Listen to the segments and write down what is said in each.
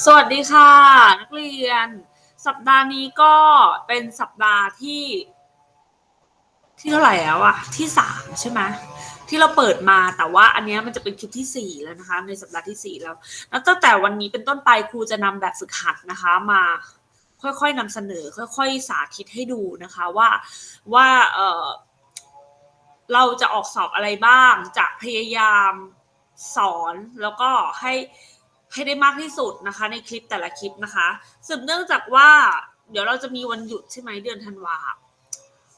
สวัสดีค่ะ นักเรียน สัปดาห์นี้ก็เป็นสัปดาห์ที่ ที่เท่าไหร่แล้วอะที่สามใช่ไหมที่เราเปิดมาแต่ว่าอันเนี้ยมันจะเป็นคลิปที่สี่แล้วนะคะ ในสัปดาห์ที่สี่แล้วแล้วตั้งแต่วันนี้เป็นต้นไปครูจะนำแบบฝึกหัดนะคะ มาค่อยๆนำเสนอ ค่อย ๆ สาธิตให้ดูนะคะว่าว่าเออเราจะออกสอบอะไรบ้างจะพยายามสอนแล้วก็ให้ ให้ได้มากที่สุดนะคะ ในคลิปแต่ละคลิปนะคะสืบเนื่องจากว่า เดี๋ยวเราจะมีวันหยุดใช่ไหมเดือนธันวา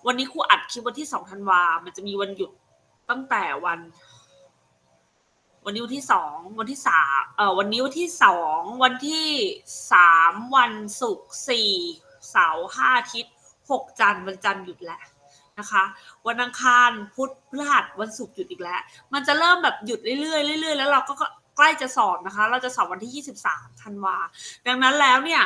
วันนี้ครูอัดคลิปวันที่สองธันวา มันจะมีวันหยุดตั้งแต่วัน วันนี้วันที่สองวันที่สามเอ่อวันนี้วันที่สองวันที่สามวันศุกร์สี่เสาร์ห้าอาทิตย์หกจันทร์วันจันทร์หยุดแล้วนะคะวันอังคารพุธพฤหัสวันศุกร์หยุดอีกแล้ว มันจะเริ่มแบบหยุดเรื่อยๆเรื่อยๆแล้วเราก็ ใกล้จะสอบนะคะ เราจะสอบวันที่ 23ธันวาดังนั้นแล้วเนี่ย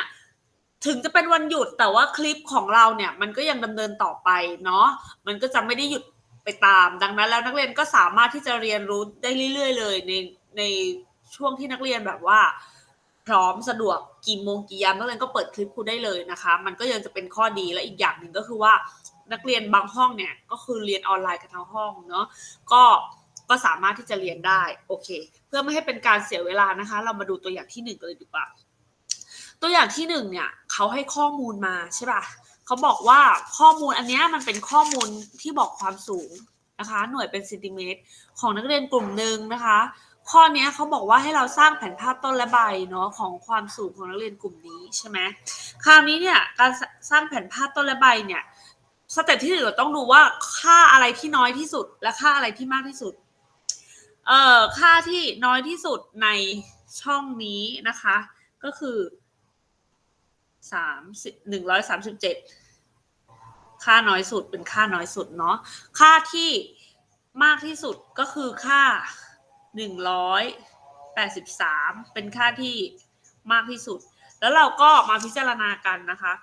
ถึงจะเป็นวันหยุดแต่ว่าคลิปของเราเนี่ยมันก็ยังดำเนินต่อไปเนาะมันก็จะไม่ได้หยุดไปตาม ดังนั้นแล้วนักเรียนก็สามารถที่จะเรียนรู้ได้เรื่อย ๆ เลยในในช่วงที่นักเรียนแบบว่า พร้อมสะดวกกี่โมงกี่ยามนักเรียนก็เปิดคลิปครูได้เลยนะคะ มันก็ยังจะเป็นข้อดีและอีกอย่างหนึ่งก็คือว่านักเรียนบางห้องเนี่ยก็คือเรียนออนไลน์กันทั้งห้องเนาะก็ ก็สามารถที่จะเรียนได้โอเค เพื่อไม่ให้เป็นการเสียเวลานะคะ เรามาดูตัวอย่างที่หนึ่งกันเลยดีกว่า ตัวอย่างที่หนึ่งเนี่ยเขาให้ข้อมูลมาใช่ป่ะเขาบอกว่าข้อมูลอันนี้มันเป็นข้อมูลที่บอกความสูงนะคะ หน่วยเป็นเซนติเมตร ของนักเรียนกลุ่มหนึ่งนะคะ ข้อนี้เขาบอกว่าให้เราสร้างแผนภาพต้นและใบเนาะของความสูงของนักเรียนกลุ่มนี้ใช่ไหมคราวนี้เนี่ยการสร้างแผนภาพต้นและใบเนี่ยสเต็ปที่หนึ่งเราต้องดูว่าค่าอะไรที่น้อยที่สุด และค่าอะไรที่มากที่สุด เอ่อค่าที่น้อยที่สุดในช่องนี้นะคะ ก็คือสามสิบหนึ่งร้อยสามสิบเจ็ดค่าน้อยสุดเป็นค่าน้อยสุดเนาะค่าที่มากที่สุดก็คือค่าหนึ่งร้อยแปดสิบสามเป็นค่าที่มากที่สุด แล้วเราก็มาพิจารณากันนะคะ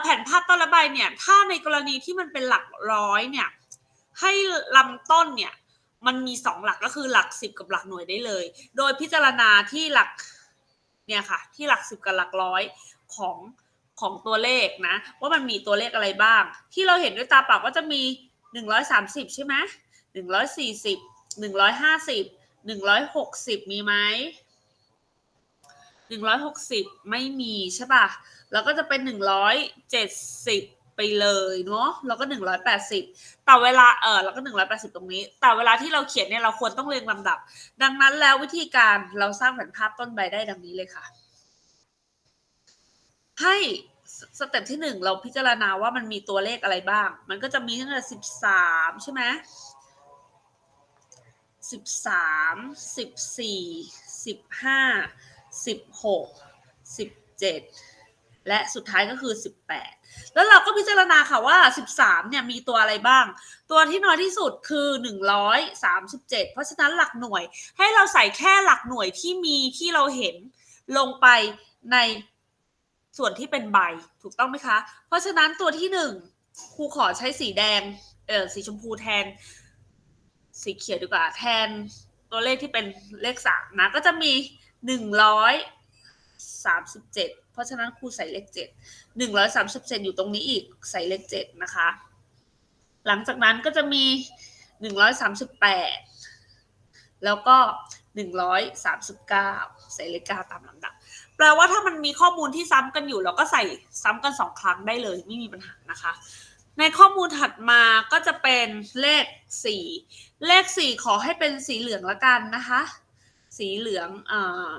แผ่นภาพต้นระบายเนี่ย ถ้าในกรณีที่มันเป็นหลักร้อยเนี่ย ให้ลำต้นเนี่ย มันมีสองหลักก็คือหลักสิบกับหลักหน่วยได้เลย โดยพิจารณาที่หลักเนี่ยค่ะ ที่หลักสิบกับหลักร้อยของของตัวเลขนะ ว่ามันมีตัวเลขอะไรบ้าง ที่เราเห็นด้วยตาเปล่าก็จะมีหนึ่งร้อยสามสิบใช่ไหมหนึ่งร้อยสี่สิบหนึ่งร้อยห้าสิบหนึ่งร้อยหกสิบมีไหมหนึ่งร้อยหกสิบไม่มีใช่ป่ะ แล้วก็จะเป็นหนึ่งร้อยเจ็ดสิบ ไปเลยเนาะแล้วก็หนึ่งร้อยแปดสิบแต่เวลาเออแล้วก็หนึ่งร้อยแปดสิบตรงนี้ แต่เวลาที่เราเขียนเนี่ยเราควรต้องเรียงลำดับ ดังนั้นแล้ววิธีการเราสร้างแผนภาพต้นใบได้ดังนี้เลยค่ะ ให้สเต็ปที่หนึ่งเราพิจารณาว่ามันมีตัวเลขอะไรบ้าง มันก็จะมีตั้งแต่สิบสามใช่ไหมสิบสามสิบสี่สิบห้าสิบหกสิบเจ็ด และสุดท้ายก็คือ 18 แล้วเราก็พิจารณาค่ะว่า 13 เนี่ยมีตัวอะไรบ้าง ตัวที่น้อยที่สุดคือ 137 เพราะฉะนั้นหลักหน่วย ให้เราใส่แค่หลักหน่วยที่มีที่เราเห็นลงไปในส่วนที่เป็นใบถูกต้องไหมคะ เพราะฉะนั้นตัวที่ 1ครูขอใช้สีแดงเออสีชมพูแทน สีเขียวดีกว่าแทนตัวเลขที่เป็นเลข3นะก็จะมี 37 เพราะฉะนั้นครูใส่เลขเจ็ดหนึ่งร้อยสามสิบเซนอยู่ตรงนี้อีกใส่เลขเจ็ดนะคะ หลังจากนั้นก็จะมีหนึ่งร้อยสามสิบแปดแล้วก็หนึ่งร้อยสามสิบเก้าใส่เลขเก้าตามลำดับ แปลว่าถ้ามันมีข้อมูลที่ซ้ำกันอยู่ เราก็ใส่ซ้ำกันสองครั้งได้เลยไม่มีปัญหานะคะในข้อมูลถัดมาก็จะเป็นเลขสีเลขสีขอให้เป็นสีเหลืองละกันนะคะ สีเหลืองอ่า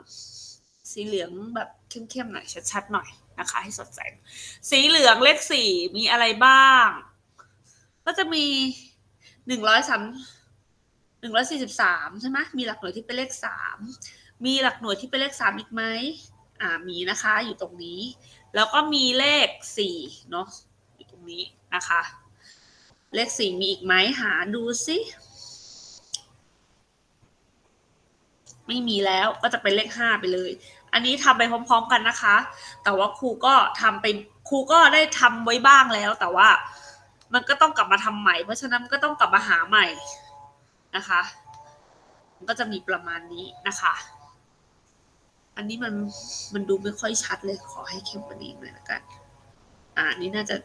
สีเหลืองแบบเข้มๆหน่อยชัดๆหน่อยนะคะ ให้สดใส สีเหลืองเลขสี่มีอะไรบ้าง ก็จะมีหนึ่งร้อยสามหนึ่งร้อยสี่สิบสามใช่ไหมมีหลักหน่วยที่เป็นเลขสามมีหลักหน่วยที่เป็นเลขสามอีกไหมอ่ามีนะคะอยู่ตรงนี้ แล้วก็มีเลขสี่เนาะอยู่ตรงนี้นะคะ เลขสี่มีอีกไหมหาดูสิไม่มีแล้วก็จะเป็นเลขห้าไปเลย อันนี้ทำไปพร้อม ๆ กันนะคะ แต่ว่าครูก็ทำไปครูก็ได้ทำไว้บ้างแล้ว แต่ว่ามันก็ต้องกลับมาทำใหม่ เพราะฉะนั้นก็ต้องกลับมาหาใหม่นะคะ มันก็จะมีประมาณนี้นะคะ อันนี้มันมันดูไม่ค่อยชัดเลยขอให้เข้มกว่านี้หน่อยละกัน อ่านี้น่าจะ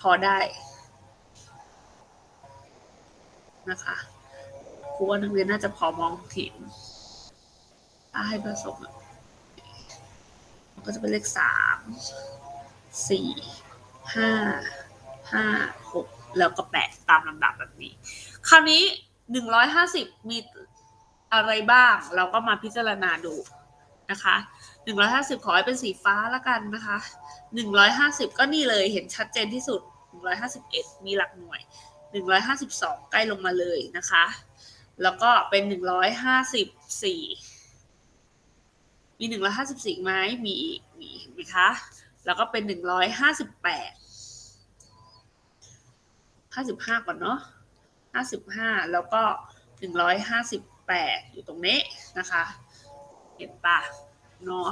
พอได้นะคะครูว่านักเรียนน่าจะพอมองเห็นถ้าให้ผสมอะมัน ก็จะเป็นเลขสามสี่ห้าห้าหกแล้วก็แปดตามลำดับแบบนี้ คราวนี้หนึ่งร้อยห้าสิบมีอะไรบ้าง เราก็มาพิจารณาดูนะคะหนึ่งร้อยห้าสิบขอให้เป็นสีฟ้าละกันนะคะหนึ่งร้อยห้าสิบก็นี่เลยเห็นชัดเจนที่สุดหนึ่งร้อยห้าสิบเอ็ดมีหลักหน่วยหนึ่งร้อยห้าสิบสองใกล้ลงมาเลยนะคะ แล้วก็เป็นหนึ่งร้อยห้าสิบสี่ มีหนึ่งร้อยห้าสิบสี่ไหมมีอีกมีเห็นไหมคะ แล้วก็เป็นหนึ่งร้อยห้าสิบแปดห้าสิบห้าก่อนเนาะห้าสิบห้าแล้วก็หนึ่งร้อยห้าสิบแปดอยู่ตรงนี้นะคะ เห็นปะเนาะ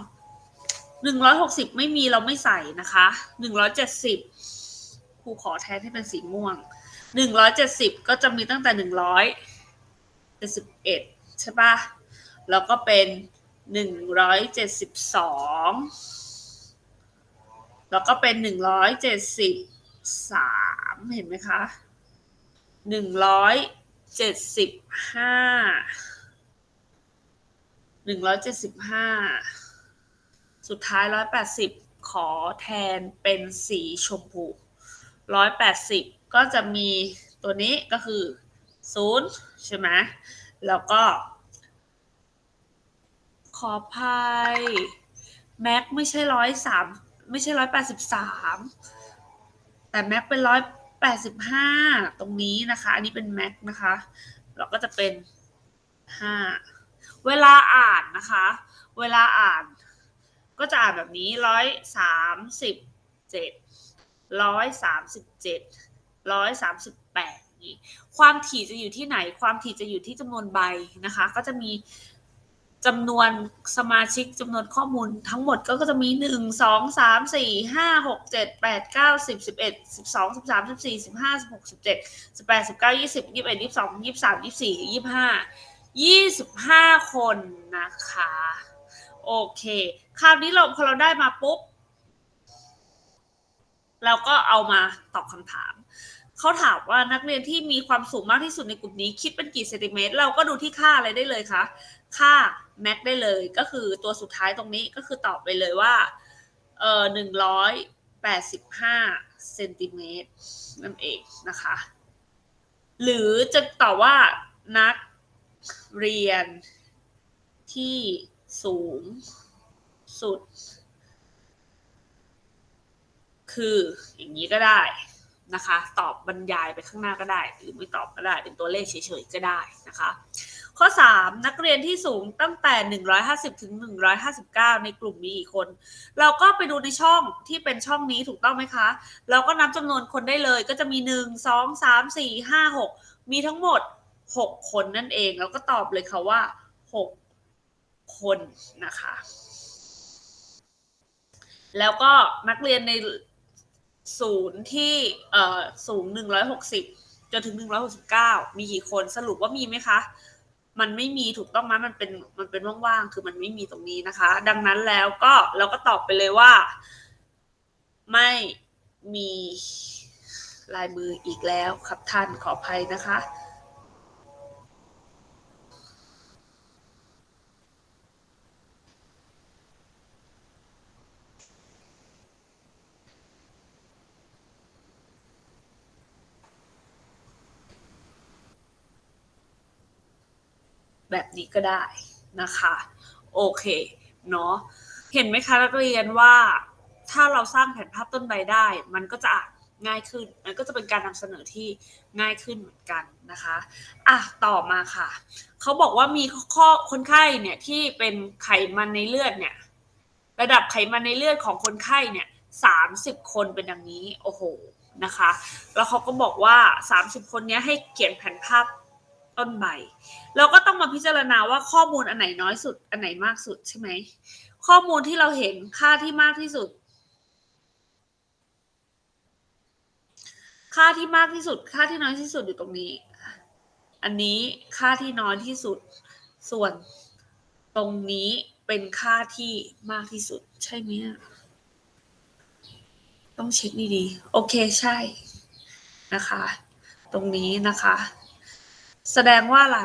หนึ่งร้อยหกสิบไม่มีเราไม่ใส่นะคะหนึ่งร้อยเจ็ดสิบครูขอแทนให้เป็นสีม่วงหนึ่งร้อยเจ็ดสิบก็จะมีตั้งแต่หนึ่งร้อยเจ็ดสิบเอ็ดใช่ปะแล้วก็เป็น หนึ่งร้อยเจ็ดสิบสองแล้วก็เป็นหนึ่งร้อยเจ็ดสิบสามเห็นไหมคะหนึ่งร้อยเจ็ดสิบห้าหนึ่งร้อยเจ็ดสิบห้าสุดท้ายร้อยแปดสิบขอแทนเป็นสีชมพูร้อยแปดสิบก็จะมีตัวนี้ก็คือศูนย์ใช่ไหมแล้วก็ ขออภัยแม็กไม่ใช่ร้อยสามไม่ใช่ร้อยแปดสิบสามแต่แม็กเป็นร้อยแปดสิบห้าตรงนี้นะคะ อันนี้เป็นแม็กนะคะ เราก็จะเป็นห้าเวลาอ่านนะคะ เวลาอ่าน ก็จะอ่านแบบนี้ร้อยสามสิบเจ็ดร้อยสามสิบเจ็ดร้อยสามสิบแปดนี้ความถี่จะอยู่ที่ไหน ความถี่จะอยู่ที่จำนวนใบนะคะ ก็จะมี จำนวนสมาชิกจำนวนข้อมูลทั้งหมดก็จะมีหนึ่งสองสามสี่ห้าหกเจ็ดแปดเก้าสิบสิบเอ็ดสิบสองสิบสามสิบสี่สิบห้าสิบหกสิบเจ็ดสิบแปดสิบเก้ายี่สิบยี่สิบเอ็ดยี่สิบสองยี่สิบสามยี่สิบสี่ยี่สิบห้ายี่สิบห้าคนนะคะ โอเค คราวนี้เราพอเราได้มาปุ๊บ เราก็เอามาตอบคำถามเขาถามว่านักเรียนที่มีความสูงมากที่สุดในกลุ่มนี้ คิดเป็นกี่เซนติเมตร เราก็ดูที่ค่าอะไรได้เลยคะ ค่าแม็กได้เลย ก็คือตัวสุดท้ายตรงนี้ก็คือตอบไปเลยว่าเออหนึ่งร้อยแปดสิบห้าเซนติเมตรนั่นเองนะคะ หรือจะตอบว่านักเรียนที่สูงสุด คืออย่างนี้ก็ได้นะคะ ตอบบรรยายไปข้างหน้าก็ได้ หรือไม่ตอบก็ได้ เป็นตัวเลขเฉยๆก็ได้นะคะ ข้อ 3 นักเรียนที่สูงตั้งแต่ 150 ถึง 159 ในกลุ่มมีกี่คน เราก็ไปดูในช่องที่เป็นช่องนี้ถูกต้องไหมคะ เราก็นับจำนวนคนได้เลยก็จะมี 1 2 3 4 5 6 มีทั้งหมด 6 คนนั่นเองแล้วก็ตอบเลยค่ะว่า 6 คนนะคะ แล้วก็นักเรียนในศูนย์ที่เอ่อสูง 160 จนถึง 169 มีกี่คนสรุปว่ามีไหมคะ มันไม่มีถูกต้องไหมมันเป็นมันเป็นว่างๆ คือมันไม่มีตรงนี้นะคะ ดังนั้นแล้วก็เราก็ตอบไปเลยว่า ไม่มีลายมืออีกแล้วครับท่านขออภัยนะคะ แบบนี้ก็ได้นะคะ โอเคเนาะเห็นไหมคะนักเรียนว่าถ้าเราสร้างแผนภาพต้นใบได้ มันก็จะอ่านง่ายขึ้น มันก็จะเป็นการนำเสนอที่ง่ายขึ้นเหมือนกันนะคะอะต่อมาค่ะ เขาบอกว่ามีข้อคนไข้เนี่ยที่เป็นไขมันในเลือดเนี่ยระดับไขมันในเลือดของคนไข้เนี่ยสามสิบคนเป็นดังนี้โอ้โหนะคะ แล้วเขาก็บอกว่าสามสิบคนนี้ให้เขียนแผนภาพ ต้นใบ เราก็ต้องมาพิจารณาว่าข้อมูลอันไหนน้อยสุด อันไหนมากสุดใช่ไหม ข้อมูลที่เราเห็นค่าที่มากที่สุด ค่าที่มากที่สุด ค่าที่น้อยที่สุดอยู่ตรงนี้ อันนี้ค่าที่น้อยที่สุด ส่วนตรงนี้เป็นค่าที่มากที่สุด ใช่ไหมต้องเช็คดีๆ โอเคใช่นะคะ ตรงนี้นะคะ แสดงว่าอะไร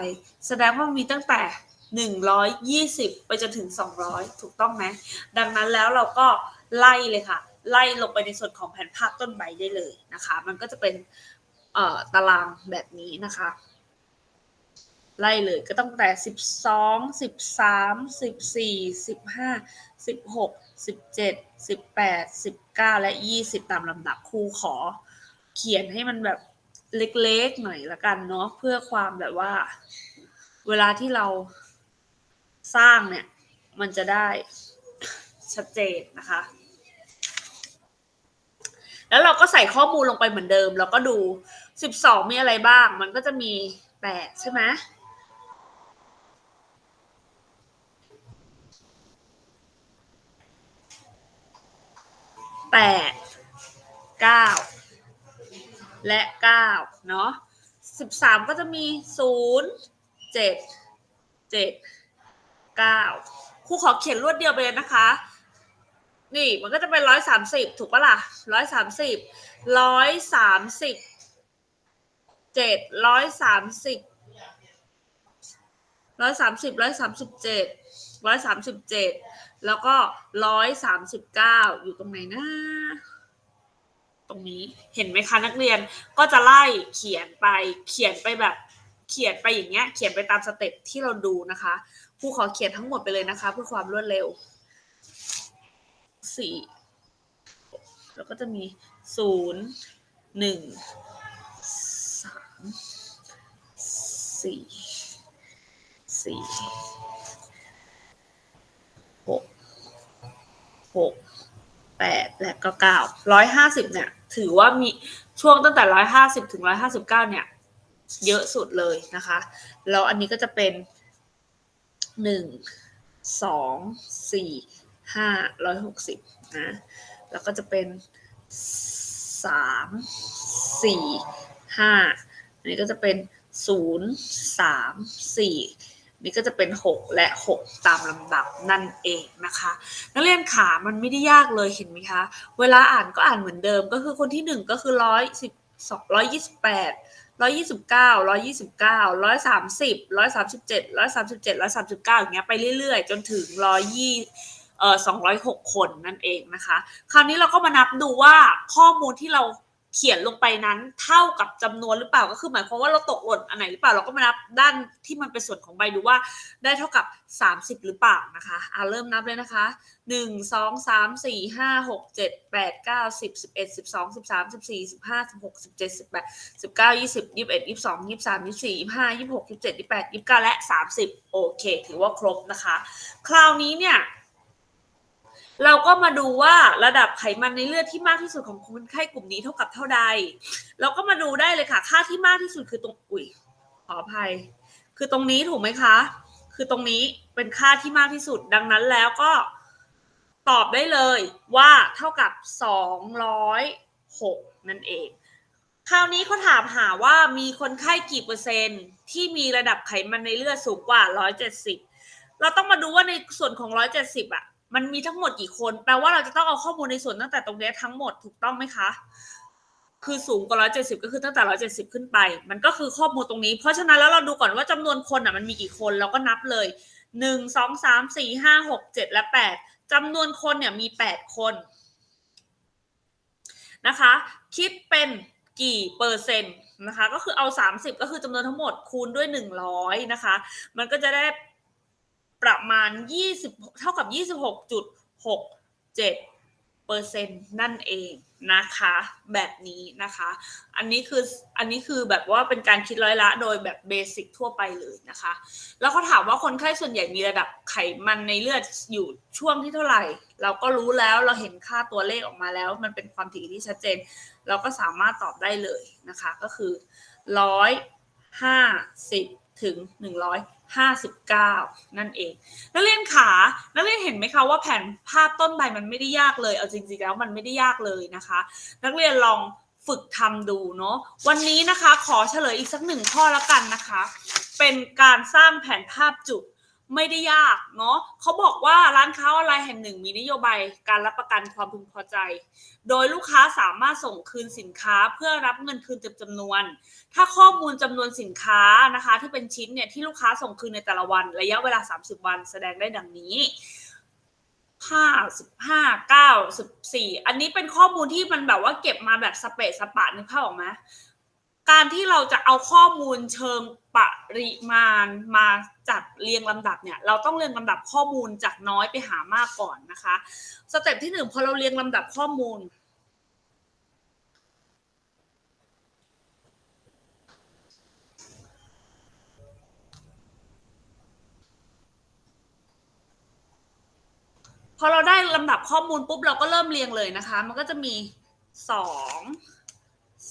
แสดงว่ามีตั้งแต่หนึ่งร้อยยี่สิบไปจนถึงสองร้อยถูกต้องไหมดังนั้นแล้วเราก็ไล่เลยค่ะ ไล่ลงไปในส่วนของแผนภาพต้นใบได้เลยนะคะ มันก็จะเป็นตารางแบบนี้นะคะ ไล่เลยก็ตั้งแต่สิบสองสิบสามสิบสี่สิบห้าสิบหกสิบเจ็ดสิบแปดสิบเก้าและยี่สิบตามลำดับครูขอ เขียนให้มันแบบ เล็กๆหน่อยละกันเนาะเพื่อความแบบว่า เวลาที่เราสร้างเนี่ย มันจะได้ชัดเจนนะคะ แล้วเราก็ใส่ข้อมูลลงไปเหมือนเดิม แล้วก็ดู 12 มีอะไรบ้าง มันก็จะมี 8 ใช่ไหมแปดเก้า และ9เนาะ13 ก็จะมี 0 7 7 9ครูขอเขียนรวดเดียวไปเลยนะคะ นี่มันก็จะเป็น 130 ถูกปะละ่ะ 130 130 7 130 130 137 137 แล้วก็ 139 อยู่ตรงไหนนะ ตรงนี้เห็นไหมคะนักเรียนก็จะไล่เขียนไปเขียนไปแบบเขียนไปอย่างเงี้ยเขียนไปตามสเต็ปที่เราดูนะคะครูขอเขียนทั้งหมดไปเลยนะคะ เพื่อความรวดเร็วสี่แล้วก็จะมีศูนย์หนึ่งสามสี่สี่หกหกแปดและก็เก้าร้อยห้าสิบเนี่ย ถือว่ามีช่วงตั้งแต่ร้อยห้าสิบถึงร้อยห้าสิบเก้าเนี่ย เยอะสุดเลยนะคะ แล้วอันนี้ก็จะเป็นหนึ่งสองสี่ห้าร้อยหกสิบนะ แล้วก็จะเป็นสามสี่ห้าอันนี้ก็จะเป็นศูนย์สามสี่ นี่ก็จะเป็น 6 และ 6 ตามลำดับนั่นเองนะคะ นักเรียนขามันไม่ได้ยากเลยเห็นไหมคะ เวลาอ่านก็อ่านเหมือนเดิมก็คือคนที่ 1 ก็คือร้อยสิบสองร้อยยี่สิบแปดร้อยยี่สิบเก้าร้อยยี่สิบเก้าร้อยสามสิบร้อยสามสิบเจ็ดร้อยสามสิบเจ็ดร้อยสามสิบเก้าอย่างเงี้ยไปเรื่อยๆ จนถึงร้อยยี่เอ่อสองร้อยหกคนนั่นเองนะคะ คราวนี้เราก็มานับดูว่าข้อมูลที่เรา เขียนลงไปนั้นเท่ากับจำนวนหรือเปล่าก็คือหมายความว่าเราตกหล่นอันไหนหรือเปล่าเราก็มานับด้านที่มันเป็นส่วนของใบดูว่าได้เท่ากับ 30 หรือเปล่านะคะอ่าเริ่มนับเลยนะคะ 1 2 3 4 5 6 7 8 9 10 11 12 13 14 15 16 17 18 19 20 21 22 23 24 25 26 27 28 29 และ 30 โอเค ถือว่าครบนะคะ คราวนี้เนี่ย เราก็มาดูว่าระดับไขมันในเลือดที่มากที่สุดของคนไข้กลุ่มนี้เท่ากับเท่าใด เราก็มาดูได้เลยค่ะ ค่าที่มากที่สุดคือตรงอุ้ยขออภัย คือตรงนี้ถูกไหมคะ คือตรงนี้เป็นค่าที่มากที่สุด ดังนั้นแล้วก็ตอบได้เลยว่าเท่ากับ 206 นั่นเอง คราวนี้เขาถามหาว่ามีคนไข้กี่เปอร์เซ็นต์ ที่มีระดับไขมันในเลือดสูงกว่า 170 เราต้องมาดูว่าในส่วนของ 170 อะ มันมีทั้งหมดกี่คน แปลว่าเราจะต้องเอาข้อมูลในส่วนตั้งแต่ตรงนี้ทั้งหมดถูกต้องไหมคะ คือสูงกว่า170ก็คือตั้งแต่170ขึ้นไป มันก็คือข้อมูลตรงนี้ เพราะฉะนั้นแล้วเราดูก่อนว่าจำนวนคนอะมันมีกี่คนเราก็นับเลย1 2 3 4 5 6 7และ8จำนวนคนเนี่ยมี8คนนะคะ คิดเป็นกี่เปอร์เซ็นต์นะคะ ก็คือเอา 30 ก็คือจำนวนทั้งหมดคูณด้วย 100 นะคะ มันก็จะได้ ประมาณ 20 เท่ากับ 26.67เปอร์เซ็นต์นั่นเองนะคะ แบบนี้นะคะ อันนี้คืออันนี้คือแบบว่าเป็นการคิดร้อยละโดยแบบเบสิกทั่วไปเลยนะคะ แล้วเขาถามว่าคนไข้ส่วนใหญ่มีระดับไขมันในเลือดอยู่ช่วงที่เท่าไหร่ เราก็รู้แล้วเราเห็นค่าตัวเลขออกมาแล้ว มันเป็นความถี่ที่ชัดเจน เราก็สามารถตอบได้เลยนะคะ ก็คือร้อยห้าสิบถึงหนึ่งร้อย ห้าสิบเก้านั่นเอง นักเรียนขานักเรียนเห็นไหมคะว่าแผนภาพต้นใบมันไม่ได้ยากเลย เอาจริงๆแล้วมันไม่ได้ยากเลยนะคะ นักเรียนลองฝึกทำดูเนาะ วันนี้นะคะขอเฉลยอีกสักหนึ่งข้อแล้วกันนะคะ เป็นการสร้างแผนภาพจุด ไม่ได้ยากเนาะเขาบอกว่าร้านค้าออนไลน์แห่งหนึ่ง มีนโยบายการรับประกันความพึงพอใจ โดยลูกค้าสามารถส่งคืนสินค้าเพื่อรับเงินคืนเต็มจำนวน ถ้าข้อมูลจำนวนสินค้านะคะ ที่เป็นชิ้นเนี่ยที่ลูกค้าส่งคืนในแต่ละวัน ระยะเวลา 30 วันแสดงได้ดังนี้ห้าสิบห้าเก้าสิบสี่อันนี้เป็นข้อมูลที่มันแบบว่าเก็บมาแบบสเปซสปะนึกภาพออกไหม การที่เราจะเอาข้อมูลเชิงปริมาณมาจัดเรียงลำดับเนี่ย เราต้องเรียงลำดับข้อมูลจากน้อยไปหามากก่อนนะคะ สเต็ปที่หนึ่งพอเราเรียงลำดับข้อมูล พอเราได้ลำดับข้อมูลปุ๊บเราก็เริ่มเรียงเลยนะคะ มันก็จะมีสอง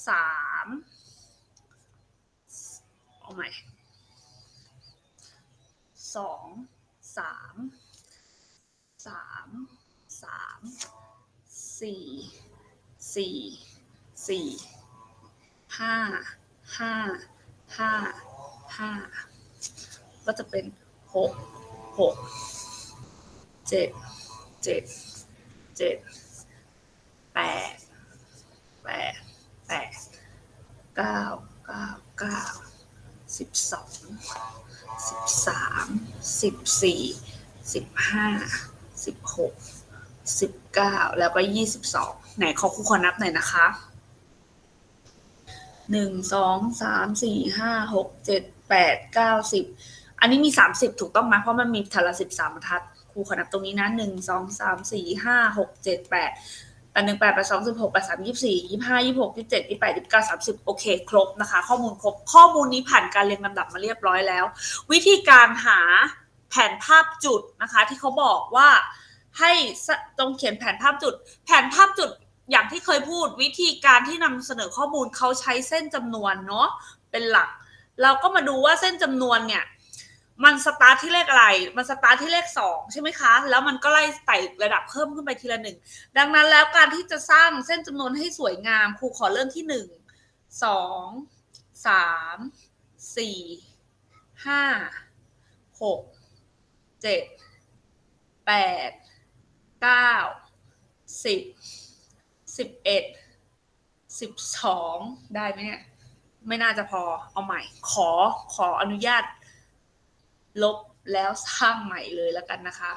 สาม เอาใหม่สองสามสามสามสี่สี่สี่ห้าห้าห้าห้าก็จะเป็นหกหกเจ็ดเจ็ดเจ็ดแปดแปดแปดเก้าเก้าเก้า สิบสองสิบสามสิบสี่สิบห้าสิบหกสิบเก้าแล้วก็ยี่สิบสองไหนขอครูขอนับหน่อยนะคะหนึ่งสองสามสี่ห้าหกเจ็ดแปดเก้าสิบอันนี้มีสามสิบถูกต้องไหมเพราะมันมีทันละสิบสามบรรทัดครูขอนับตรงนี้นะหนึ่งสองสามสี่ห้าหกเจ็ดแปด ดหนึ่งแปดแปดสองสิบหกแปดสามยี่สิบสี่ยี่ห้ายี่หกยี่เจ็ดยี่แปดยี่เก้าสามสิบโอเค ครบนะคะ ข้อมูลครบข้อมูลนี้ผ่านการเรียงลำดับมาเรียบร้อยแล้ว วิธีการหาแผนภาพจุดนะคะ ที่เขาบอกว่าให้ตรงเขียนแผนภาพจุด แผนภาพจุดอย่างที่เคยพูดวิธีการที่นำเสนอข้อมูลเขาใช้เส้นจำนวนเนาะเป็นหลัก เราก็มาดูว่าเส้นจำนวนเนี่ย มันสตาร์ทที่เลขอะไร มันสตาร์ทที่เลขสองใช่ไหมคะ แล้วมันก็ไล่ไต่ระดับเพิ่มขึ้นไปทีละหนึ่ง ดังนั้นแล้วการที่จะสร้างเส้นจำนวนให้สวยงาม ครูขอเริ่มที่หนึ่ง สอง สาม สี่ ห้า หก เจ็ด แปด เก้า สิบ สิบเอ็ด สิบสอง ได้ไหมเนี่ย ไม่น่าจะพอ เอาใหม่ ขอ ขออนุญาต ลบแล้วสร้างใหม่เลยแล้วกันนะคะ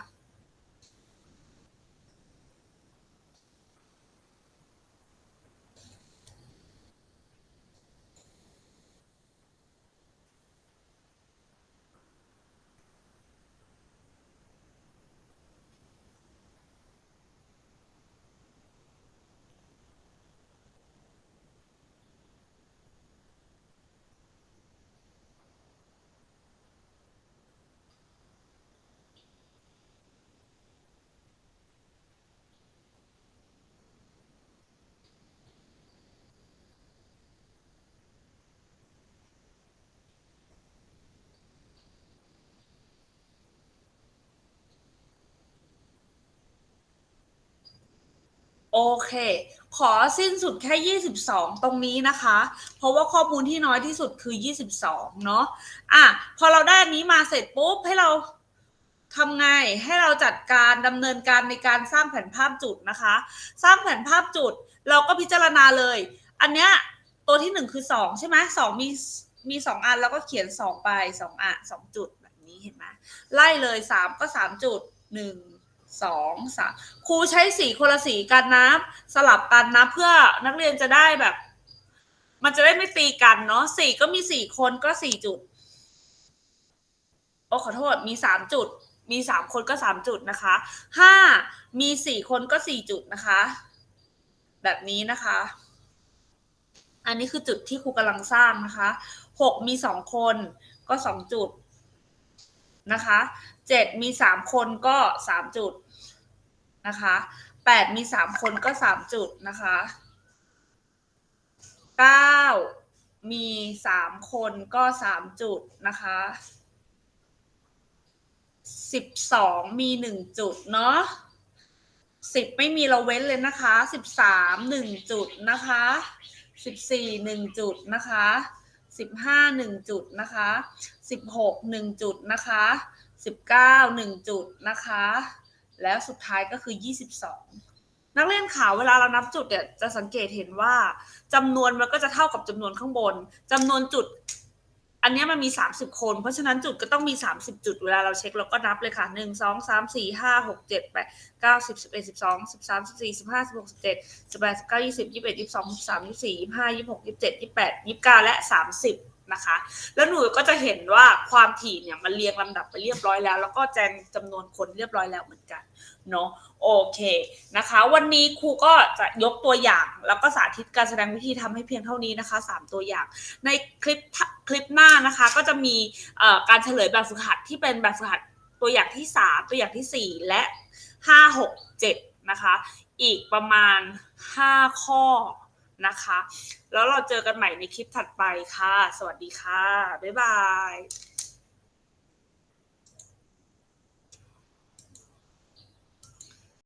โอเค ขอสิ้นสุดแค่ 22 ตรงนี้นะคะ เพราะว่าข้อมูลที่น้อยที่สุดคือ 22 เนาะอะ พอเราได้อันนี้มาเสร็จปุ๊บ ให้เราทำไง ให้เราจัดการดำเนินการในการสร้างแผนภาพจุดนะคะ สร้างแผนภาพจุด เราก็พิจารณาเลย อันเนี้ยตัวที่หนึ่งคือสองใช่ไหมสองมีมีสองอันแล้วก็เขียนสองไปสองอะสองจุดแบบนี้เห็นไหมไล่เลยสามก็สามจุดหนึ่ง สองสามครูใช้สีคนละสีกันนะสลับกันนะเพื่อนักเรียนจะได้แบบ มันจะได้ไม่ตีกันเนาะสี่ก็มีสี่คนก็สี่จุด โอ้ขอโทษมีสามจุด มีสามคนก็สามจุดนะคะห้ามีสี่คนก็สี่จุดนะคะ แบบนี้นะคะ อันนี้คือจุดที่ครูกำลังสร้างนะคะหกมีสองคนก็สองจุดนะคะ เจ็ดมีสามคนก็สามจุดนะคะแปดมีสามคนก็สามจุดนะคะเก้ามีสามคนก็สามจุดนะคะสิบสองมีหนึ่งจุดเนาะสิบไม่มีเราเว้นเลยนะคะสิบสามหนึ่งจุดนะคะสิบสี่หนึ่งจุดนะคะสิบห้าหนึ่งจุดนะคะสิบหกหนึ่งจุดนะคะ สิบเก้าหนึ่งจุดนะคะ แล้วสุดท้ายก็คือยี่สิบสองนักเรียนข่าวเวลาเรานับจุดเนี่ยจะสังเกตเห็นว่าจำนวนมันก็จะเท่ากับจำนวนข้างบนจำนวนจุด อันนี้มันมี 30 คน เพราะฉะนั้นจุดก็ต้องมี 30 จุดเวลาเราเช็คเราก็นับเลยค่ะ 1 2 3 4 5 6 7 8 9 10 11 12 13 14 15 16 17 18 19 20 21 22 23 24 25 26 27 28 29 และ 30 นะคะ แล้วหนูก็จะเห็นว่าความถี่เนี่ยมันเรียงลำดับไปเรียบร้อยแล้ว แล้วก็แจงจำนวนคนเรียบร้อยแล้วเหมือนกันเนาะโอเคนะคะ วันนี้ครูก็จะยกตัวอย่าง แล้วก็สาธิตการแสดงวิธีทำให้เพียงเท่านี้นะคะ 3 ตัวอย่าง ในคลิปคลิปหน้านะคะ ก็จะมีการเฉลยแบบฝึกหัดที่เป็นแบบฝึกหัดตัวอย่างที่ 3 ตัวอย่างทีสี่4 และ 5 6 7 นะคะ อีกประมาณ 5 ข้อ นะคะ แล้วเราเจอกันใหม่ในคลิปถัดไปค่ะ สวัสดีค่ะ บ๊ายบาย